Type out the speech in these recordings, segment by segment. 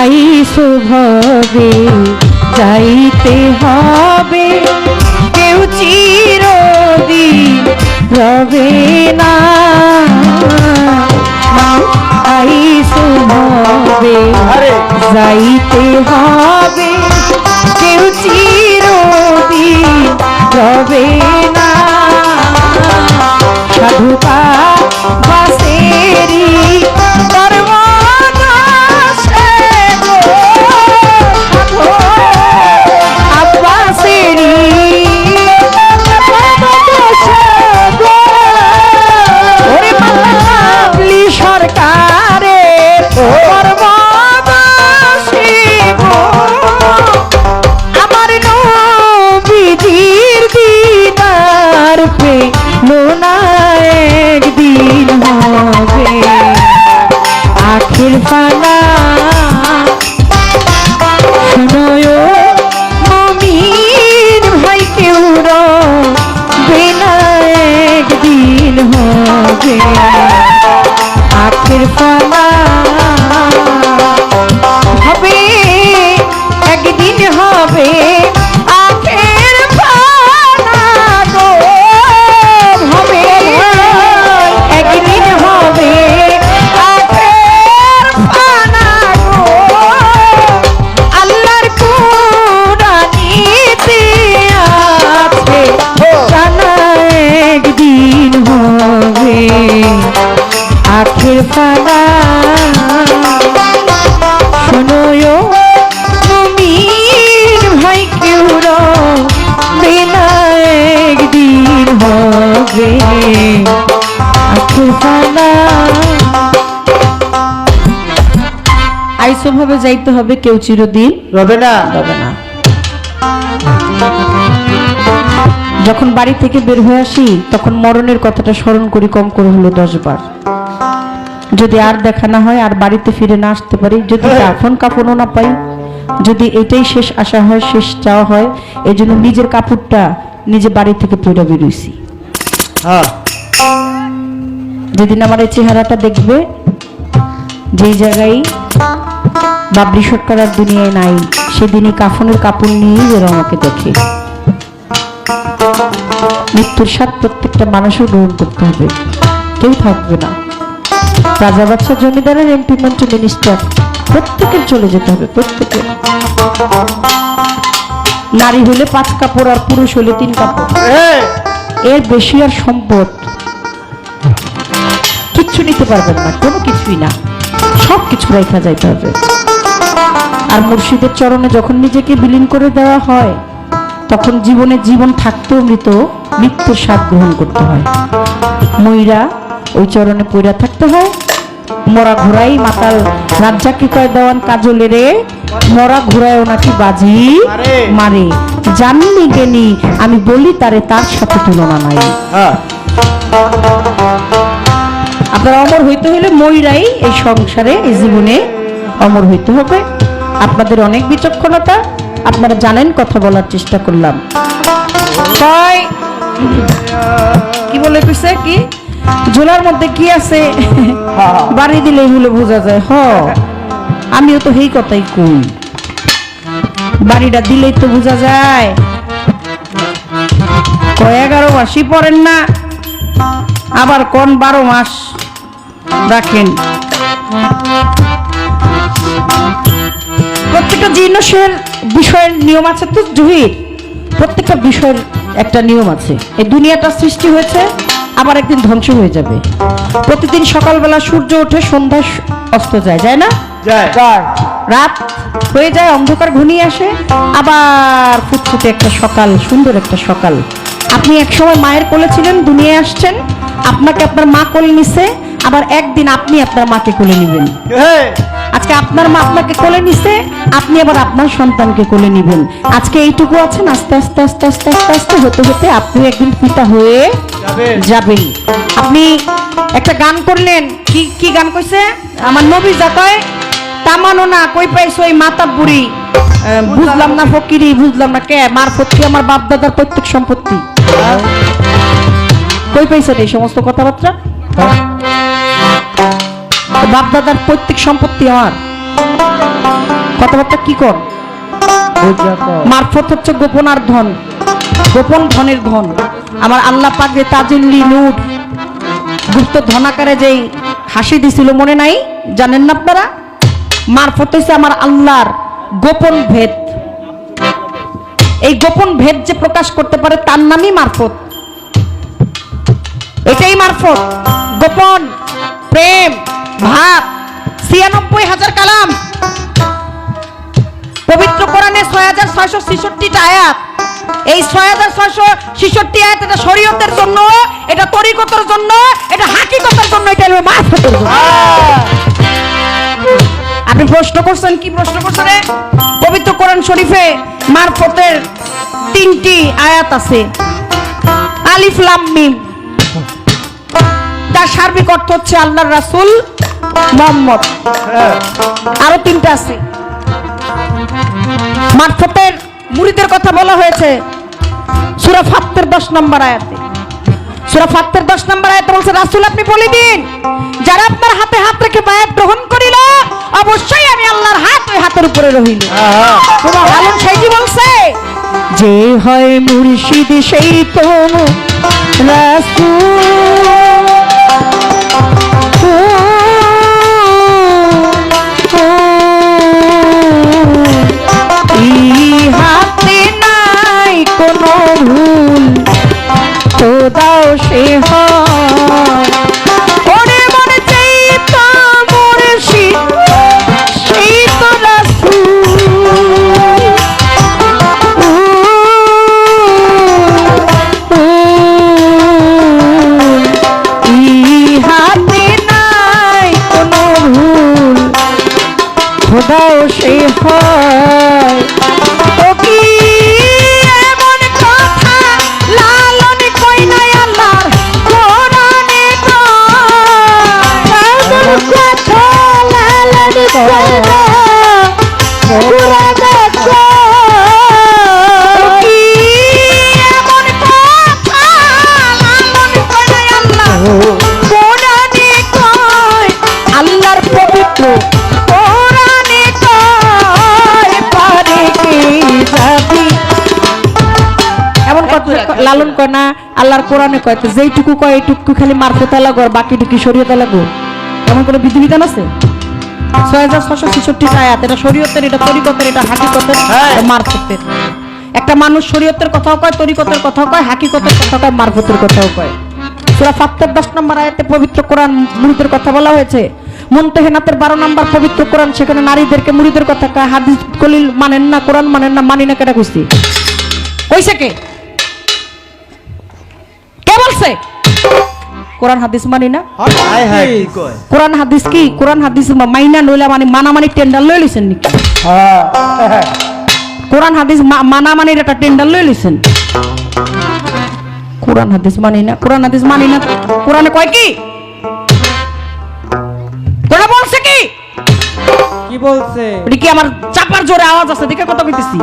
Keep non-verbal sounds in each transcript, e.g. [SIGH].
আইসো ভবে যাইতে হবে। কেউ চিরদিন রবে না। আইসো ভবে আরে। যাইতে হবে। কেউ চিরদিন রবে না। সাধুকা যাইতে হবে কেউ চিরদিন? রবে না। হবে না। যখন বাড়ি থেকে বের হয়ে আসি তখন মরণের কথাটা স্মরণ করি কম করে হলো দশ বার যদি আর দেখা না হয় আর বাড়িতে ফিরে না আসতে পারি যদি [LAUGHS] কাফন কাফনও না পাই যদি এটাই শেষ আশা হয় শেষ চাওয়া হয় এই জন্য নিজের কাপড়টা নিজে বাড়ি থেকে পরে বেরোইছি। হ্যাঁ। যেদিন আমার এই চেহারাটা দেখবে যেই জায়গায় বাবরি সরকার আর দুনিয়ায় নাই সেদিনই কাফনের কাপড় নিয়েই যেন আমাকে দেখে। মৃত্যুর স্বাদ প্রত্যেকটা মানুষের গ্রহণ করতে হবে কেউ থাকবে না। রাজা বাচ্চা জমিদারের এমপি মন্ত্রী মিনিস্টার প্রত্যেকের চলে যেতে হবে প্রত্যেকের নারী হলে পাঁচ কাপড় আর পুরুষ হলে তিন কাপড়। এর বেশি আর সম্পদ কিচ্ছু নিতে পারবেন না কোনো কিছুই না। সব কিছু রেখা যাইতে হবে। আর মুর্শিদের চরণে যখন নিজেকে বিলীন করে দেওয়া হয় তখন জীবনে জীবন থাকতেও মৃত মৃত্যুর স্বাদ গ্রহণ করতে হয়। ময়রা ওই চরণে পইরা থাকতে হয়। মরা ঘোড়াই মাতাল রাজ্জাকে কয় দেওয়ান কাজলে রে মরা ঘোড়ায়ও নাকি বাজি মারে। জাননি জ্ঞানী আমি বলি তারে তার সাথে তুলনা নাই। হ্যাঁ। আপনার অমর হইতে হলে ময়রাই এই সংসারে এই জীবনে অমর হইতে হবে। আপনাদের অনেক বিচক্ষণতা আপনারা জানেন কথা বলার চেষ্টা করলাম। কি বলে কইছে কি? ঝোলার মধ্যে কি আছে? [LAUGHS] বাড়ি দিলে এগুলো বোঝা যায় হ। আমিও তো সেই কথাই কই। বাড়িটা দিলেই তো বোঝা যায়। কয় এগারো মাসই পড়েন না আবার কোন বারো মাস রাখেন। প্রত্যেকটা জিনিসের বিষয়ের নিয়ম আছে তো জহির প্রত্যেকটা বিষয়ের একটা নিয়ম আছে। এই দুনিয়াটা সৃষ্টি হয়েছে আবার একদিন ধ্বংস হয়ে যাবে। প্রতিদিন সকালবেলা সূর্য ওঠে সন্ধ্যায় সু- অস্ত যায় যায় না? রাত হয়ে যায় অন্ধকার ঘনিয়ে আসে আবার ফুটফুটে একটা সকাল সুন্দর একটা সকাল। আপনি এক সময় মায়ের কোলে ছিলেন দুনিয়ায় আসছেন আপনাকে আপনার মা কোলে নিছে আবার একদিন আপনি আপনার মাকে কোলে নেবেন। আজকে আপনার মা আপনাকে কোলে নিছে আপনি আবার আপনার সন্তানকে কোলে নিবেন। আজকে এইটুকু আছেন আস্তে আস্তে আস্তে আস্তে আস্তে আস্তে হতে হতে আপনি একদিন পিতা হয়ে যাবেন। আপনি একটা গান করলেন কি কি গান কইছে? আমার নবী যা কয় তামানো না কই পাইছো ওই মাতা বুড়ি? বুঝলাম। না ফকিরি বুঝলাম না কে? মার ফকি আমার বাপ দাদার প্রত্যেক সম্পত্তি। কই পাইছেন এই সমস্ত কথাবার্তা? বাপ দাদার প্রত্যেক সম্পত্তি আমার। কথাবার্তা কি কর? মারফত হচ্ছে গোপন আর ধন। গোপন ধনের ধন। আমার আল্লাহ পাক যে তাজিল্লি নূর গুপ্ত ধনাকারে যেই হাসি দিছিল, মনে নাই? জানেন না আপনারা? মারফত হচ্ছে আমার আল্লাহর গোপন ভেদ। এই গোপন ভেদ যে প্রকাশ করতে পারে, তার নামই মারফত এটাই মারফত গোপন, প্রেম। ভাব ছিয়ানব্বই হাজার কালাম। পবিত্র কোরআনে ছয় হাজার ছয়শো ছেষট্টিটা আয়াত। এই ছয় হাজার ছয়শো ছেষট্টি আয়াত এটা শরীয়তের জন্য, এটা তরিকতের জন্য, এটা হাকিকতের জন্য, এটা হলো মারফতের জন্য। আপনি প্রশ্ন করছেন, কি প্রশ্ন করছেন পবিত্র কোরআন শরীফে মারফতের তিনটি আয়াত আছে। আলিফ, লাম, মিম। তার সার্বিক অর্থ হচ্ছে আল্লাহর রাসূল মোহাম্মদ। হ্যাঁ। আরও তিনটা আছে। মারফতের মুরিদের কথা বলা হয়েছে। সুরা ফাত্তের দশ নম্বর আয়াতে। সুরা ফাত্তের দশ নম্বর আয়াতে বলছে রাসূল আপনি বলে দিন যারা আপনার হাতে হাত রেখে বায়াত গ্রহণ করিল অবশ্যই আমি আল্লাহর হাত ওই হাতের উপরে রহিল। হ্যাঁ তোমার লালন সাইজি বলছে যে হয় মুর্শিদ সেই তো হাতে খোদাও সে হয় লালন কয় না আল্লাহর কোরআনে কয় তো যেইটুকু কয় এইটুকু খালি মারফত লাগো বাকিটুকু শরীয়তে লাগো। এমন কোনো বিধিবিধান আছে? ছয় হাজার ছশো ছেষট্টি আয়াত এটা শরীয়তের এটা তরিকতের এটা হাকিকতের হ্যাঁ। মারফতের। একটা মানুষ শরীয়তের কথাও কয় তরিকতের কথাও কয় হাকিকতের কথা কয় মারফতের কথাও কয়। সুরা ফাত্তের দশ নম্বর আয়াতে পবিত্র কোরআন মুরিদের কথা বলা হয়েছে। মুনতেহেনাতের বারো নম্বর পবিত্র কোরআন সেখানে নারীদেরকে মুরিদের কথা কয় হাদিস কলিল মানেন না কোরআন মানেন না মানি না কেটা কইছি কইছে কে? বলছে কোরআন হাদিস মানি না? কোরআন হাদিস কি? কোরআন হাদিস মাইনা নইলা মানে মানামানি টেন্ডার লই লিছেন নাকি? কোরআন হাদিস মা- মানামানির একটা টেন্ডার লই কোরআন হাদিস মানি না কোরআন হাদিস মানি না। কোরআনে কয় কি? বলছে কি? কি বলছে? কি আমার চাপার জোরে আওয়াজ আছে? দেখে কত কইতেছি।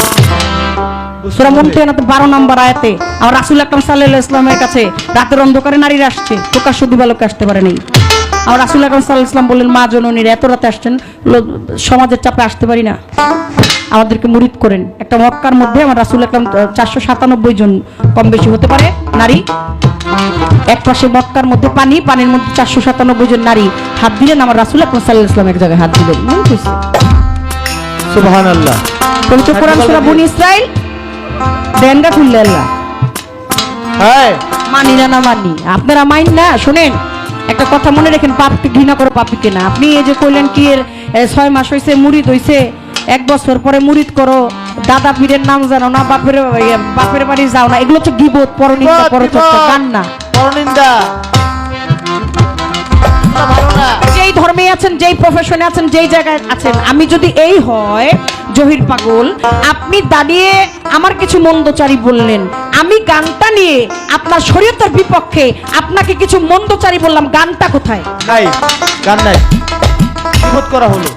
সুরা বারো নম্বর আয়াতে? আমার রাসুল আকরাম সাল্লাল্লাহু ইসলামের কাছে রাতের অন্ধকারে নারীরা আসছে। প্রকাশ্য দিবালোকে আসতে পারে নাই আমার রাসুল আকরাম সাল্লাহ ইসলাম বললেন মা জননীরা এত রাতে আসছেন সমাজের চাপে আসতে পারি না। আমাদেরকে মুরিদ করেন। একটা মক্কার মধ্যে আমার রাসুল আকরাম চারশো সাতানব্বই জন কম বেশি হতে পারে নারী। এক পাশে মক্কার মধ্যে পানি পানির মধ্যে চারশো সাতানব্বই জন নারী। হাত দিলেন আমার রাসুল আকরাম সাল্লাহ ইসলাম এক জায়গায় হাত দিলেন। মনে করছে পবিত্র কোরআন সূরা বনি ইসরাইল দেনগা খুললে হ্যাঁ। মানি না না মানি। আপনারা মাইন না শুনেন। একটা কথা মনে রাখেন পাপকে ঘৃণা করো পাপিকে না আপনি এই যে কইলেন কি এর ছয় মাস হইছে মুরিদ হইছে এক বছর পরে মুরিদ করো দাদা পীরের নাম জানো না বাপের বাপের বাড়ি যাও না এগুলো হচ্ছে গিবত পরনিন্দা পরচর্চা বিপদ। গান না পরনিন্দা। যেই ধর্মে আছেন, যেই প্রফেশনে আছেন, যেই জায়গায় আছেন, আমি যদি এই হয়, জহির পাগল, আপনি দাঁড়িয়ে আমার কিছু মন্দচারী বললেন। আমি গানটা নিয়ে আপনার শরীয়তের বিপক্ষে আপনাকে কিছু মন্দচারী বললাম, গানটা কোথায়? নাই, গান নাই। করা হলো।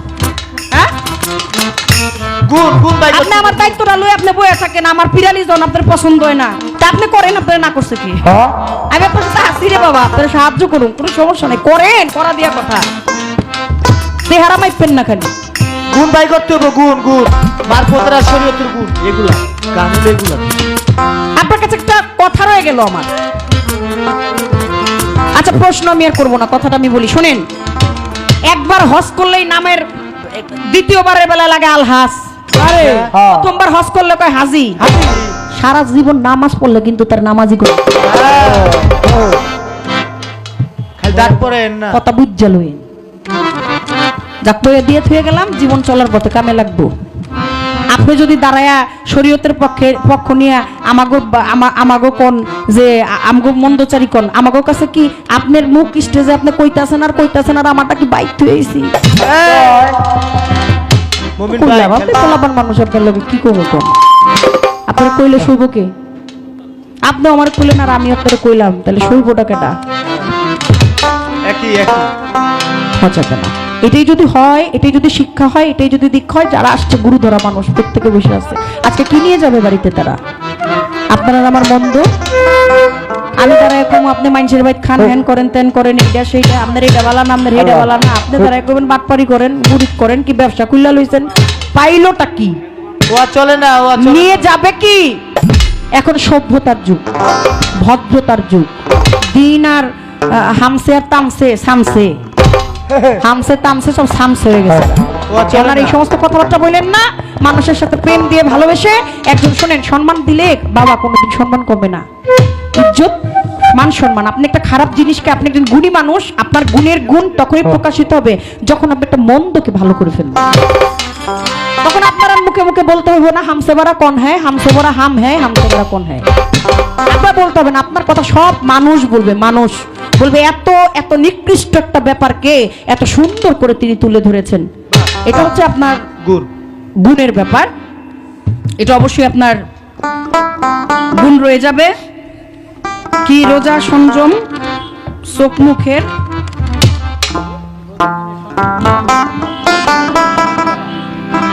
গুণ গুণ বাই আপনি আমার দায়িত্বটা লয়ে আপনি থাকেন আমার পিরালি জন আপনার পছন্দ হয় না। তা আপনি করেন আপনার না করছে কি? হ্যাঁ? আমি আপনার সাথে আসি রে বাবা আপনার সাহায্য করুন কোনো সমস্যা নেই করেন করা দিয়া কথা। চেহারা মাইপেন না খালি। গুণ বাই করতে হবে গুণ গুণ। মারফতের শরীয়তের গুণ। এগুলা গান এগুলা। আপনার কাছে একটা কথা রয়ে গেল আমার। আচ্ছা প্রশ্ন আমি আর করব না কথাটা আমি বলি শুনেন। একবার হজ করলেই নামের দ্বিতীয়বারের বেলা লাগে আলহাস আরে হ্যাঁ। প্রথমবার হজ করলে কয় হাজি? সারা জীবন নামাজ পড়লে কিন্তু তার নামাজি করে না। কথা যাক বইয়ে দিয়ে থুয়ে গেলাম জীবন চলার পথে কামে লাগবো। আপনি যদি দাঁড়ায়া শরীয়তের পক্ষে পক্ষ নিয়ে আমাগো আমাগো কোন যে আমগো মন্দচারী কোন আমাগো কাছে কি আপনার মুখ স্টেজে আপনি কইতাছেন আর কইতাছেন আর আমারটা কি বাইক থুয়েছি মমিন ভাই কইলাম আপনি পোলাপান মানুষ আপনার লগে কি করব কোন? আপনার কইলে শুইব কে? আপনি আমার কইলেন আর আমি আপনার কইলাম তাহলে শুইবটা কেটা একই একই। মজা কেন। এটাই যদি হয় এটাই যদি শিক্ষা হয় এটাই যদি দীক্ষা হয় যারা আসছে গুরু ধরা মানুষ প্রত্যেকে বসে আছে। আজকে কি নিয়ে যাবে বাড়িতে তারা? আপনারা আমার মন্দ? আমি তারা এরকম আপনি মানুষের বাইত খান হ্যান করেন তেন করেন এটা সেইটা আপনার এটা বালা না আপনার এটা বালা না। আপনি তারা একদম বাটপারি করেন গুরিত করেন কি ব্যবসা কুল্লা লইছেন? পাইলোটা কি? ও চলে না ও নিয়ে যাবে কি? এখন সভ্যতার যুগ ভদ্রতার যুগ। দিন আর হামসে আর তামসে সামসে। হামসে তামসে সব সামসে হয়ে গেছে। ও আর চলে আপনার এই সমস্ত কথাবার্তা বললেন না। মানুষের সাথে প্রেম দিয়ে ভালোবেসে একজন শোনেন সম্মান দিলে বাবা কোনোদিন সম্মান কমবে না। ইজ্জত মান সম্মান। আপনি একটা খারাপ জিনিসকে আপনি একজন গুণী মানুষ আপনার গুণের গুণ তখনই প্রকাশিত হবে যখন আপনি একটা মন্দকে ভালো করে ফেলবেন। তখন আপনারা মুখে মুখে বলতে হবে না হামসে বড়া কোন হ্যাঁ হামসে বড়া হাম হ্যাঁ হামসে বড়া কোন হ্যাঁ আপনার বলতে হবে না আপনার কথা সব মানুষ বলবে মানুষ। বলবে এত এত নিকৃষ্ট একটা ব্যাপারকে এত সুন্দর করে তিনি তুলে ধরেছেন। এটা হচ্ছে আপনার গুণ। গুণের ব্যাপার। এটা অবশ্যই আপনার গুণ রয়ে যাবে। কি রোজা সংযম? চোখ মুখের?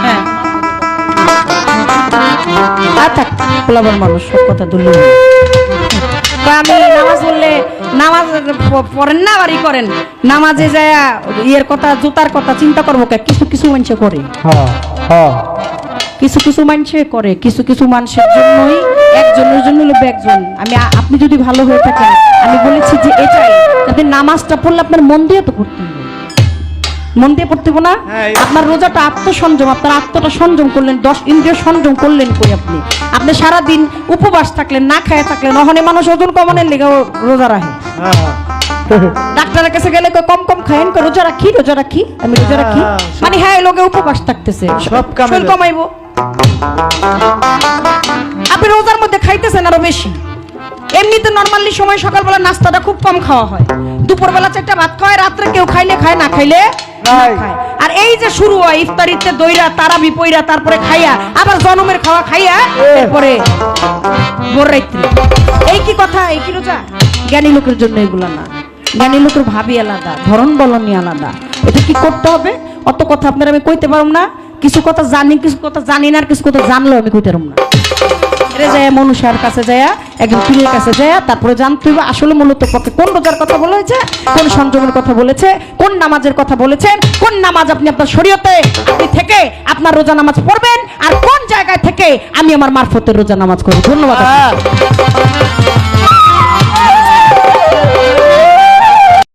হ্যাঁ। আর থাক পোলাবার মানুষ সব কথা দুর্লভ আমি নামাজ পড়লে নামাজ পড়েন না বাড়ি করেন? নামাজে যায় ইয়ের কথা জুতার কথা চিন্তা করব কে? কিছু কিছু মানুষ করে। হ্যাঁ হ্যাঁ। কিছু কিছু মানুষে করে কিছু কিছু মানুষের জন্যই একজনের জন্য হলো একজন আমি আপনি যদি ভালো হয়ে থাকেন আমি বলেছি যে এটাই। যাতে নামাজটা পড়লে আপনার মন দিয়ে তো পড়তে হবে। মন দিয়ে পড়তে না? হ্যাঁ, আপনার রোজাটা আত্মসংযম আপনার আত্মটা সংযম করলেন দশ ইন্দ্রিয় সংযম করলেন কই আপনি? আপনি সারা দিন উপবাস থাকলেন না খায় থাকলেন অহনে মানুষ ওজন কমানোর লেগে রোজা রাখে। হ্যাঁ। ডাক্তারের কাছে গেলে কম কম খায়েন রোজা রাখি রোজা রাখি? আমি রোজা রাখি। হ্যাঁ, মানে হ্যাঁ লোকে উপবাস থাকতেছে। সব। কমাইবো। বেশি। এমনিতে নর্মালি সময় সকালবেলা নাস্তাটা খুব কম খাওয়া হয়। দুপুরবেলা চারটা ভাত খাওয়ায় রাত্রে কেউ খাইলে খায় না খাইলে আর এই যে শুরু হয় ইফতারিতে দইরা তারা বিপইরা তারপরে খাইয়া আবার জনমের খাওয়া খাইয়া এরপরে ভোর রাত্রি। এই কি কথা এই কি রোজা? জ্ঞানী লোকের জন্য এগুলো না। জ্ঞানী লোকের ভাবি আলাদা ধরন বলনি আলাদা। এটা কি করতে হবে? অত কথা আপনার আমি কইতে পারব না। কিছু কথা জানি কিছু কথা জানি না আর কিছু কথা জানলেও আমি কইতে পারব না। এটা যায় মনুষার কাছে যায় একজন পীরের কাছে যায় তারপরে জানতে হবে আসলে মূলত পক্ষে কোন রোজার কথা বলেছে, কোন সংযমের কথা বলেছে, কোন নামাজের কথা বলেছেন, কোন নামাজ আপনি আপনার শরীয়তে থেকে আপনার রোজা নামাজ পড়বেন, আর কোন জায়গায় থেকে আমি আমার মারফতের রোজা নামাজ করব। ধন্যবাদ